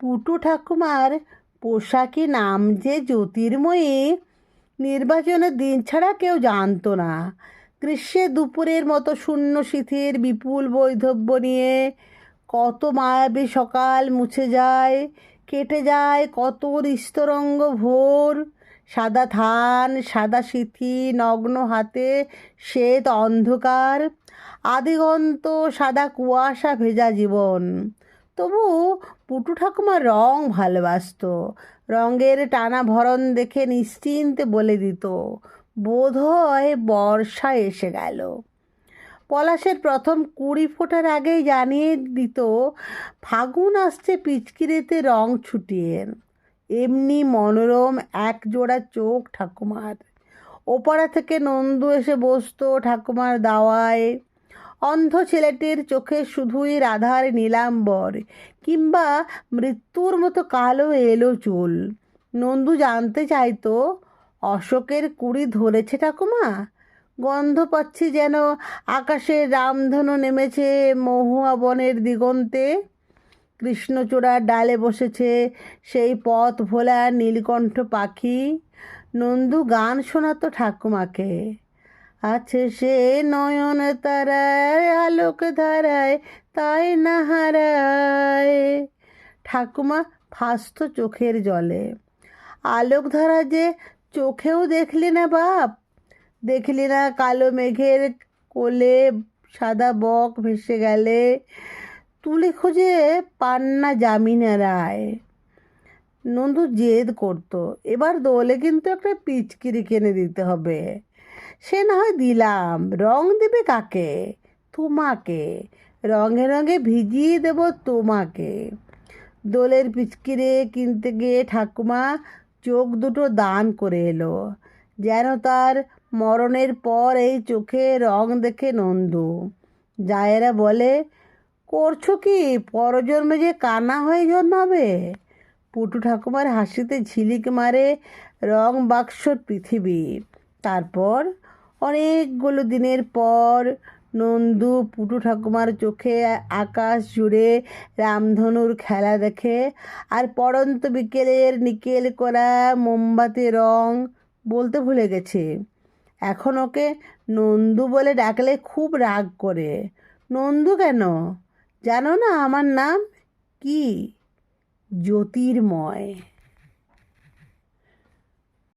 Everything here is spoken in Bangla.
পুটু ঠাকুমার পোশাকি নাম যে জ্যোতির্ময়ী, নির্বাচনের দিন ছাড়া কেউ জানতো না। গ্রীষ্মে দুপুরের মতো শূন্য শীতের বিপুল বৈধব্য নিয়ে কত মায়াবী সকাল মুছে যায়, কেটে যায়, কত রিস্তরঙ্গ ভোর। সাদা থান, সাদা সিথি, নগ্ন হাতে শ্বেত অন্ধকার, আদিগন্ত সাদা কুয়াশা ভেজা জীবন। তবু পুটু ঠাকুমা রং ভালোবাসত। রঙের টানা ভরণ দেখে নিশ্চিন্তে বলে দিত, বোধ হয় বর্ষা এসে গেল। পলাশের প্রথম কুড়ি ফোটার আগেই জানিয়ে দিত, ফাগুন আসছে পিচকিরিতে রং ছুটিয়ে। এমনি মনোরম এক জোড়া চোখ ঠাকুমার। ওপাড়া থেকে নন্দু এসে বসতো ঠাকুমার দাওয়ায়। অন্ধ ছেলেটির চোখে শুধুই রাধার নীলাম্বর কিংবা মৃত্যুর মতো কালো এলো চুল। নন্দু জানতে চাইতো, অশোকের কুড়ি ধরেছে ঠাকুমা? গন্ধ পাচ্ছি যেন আকাশের রামধনু নেমেছে মহুয়া বনের দিগন্তে। কৃষ্ণচূড়ার ডালে বসেছে সেই পথ ভোলা নীলকণ্ঠ পাখি। নন্দু গান শোনাতো ঠাকুমাকে। আছে সে নয়ন তারায়, আলোক ধারায়, তাই না হারায়? ঠাকুমা ফাস্ত চোখের জলে। আলোক ধারা যে চোখেও দেখলি না বাপ। দেখলি না কালো মেঘের কোলে সাদা বক ভেসে গেলে। তুলে খোঁজে পান্না জামিনা রায়। নন্দু জেদ করতো, এবার দোলে কিন্তু একটা পিচকিরি কিনে দিতে হবে। সে না হয় দিলাম। রং দেবে কাকে? তোমাকে। রঙে রঙে ভিজিয়ে দেব তোমাকে। দোলের পিচকিরে কিনতে গিয়ে ঠাকুমা চোখ দুটো দান করে এলো। যেন তার মরণের পর এই চোখে রং দেখে নন্দু। জায়েরা বলে, করছ কি? পরজন্মে যে কানা হয়ে জন্মাবে? পুটু ঠাকুমার হাসিতে ঝিলিক মারে রং বাক্সর পৃথিবী। তারপর অনেকগুলো দিনের পর নন্দু, পুটু ঠাকুমার চোখে আকাশ জুড়ে রামধনুর খেলা দেখে আর পড়ন্ত বিকেলের নিকেল করা মোমবাতি রং বলতে ভুলে গেছে। এখন ওকে নন্দু বলে ডাকলে খুব রাগ করে। নন্দু কেন? জানো না আমার নাম কি? জ্যোতির্ময়।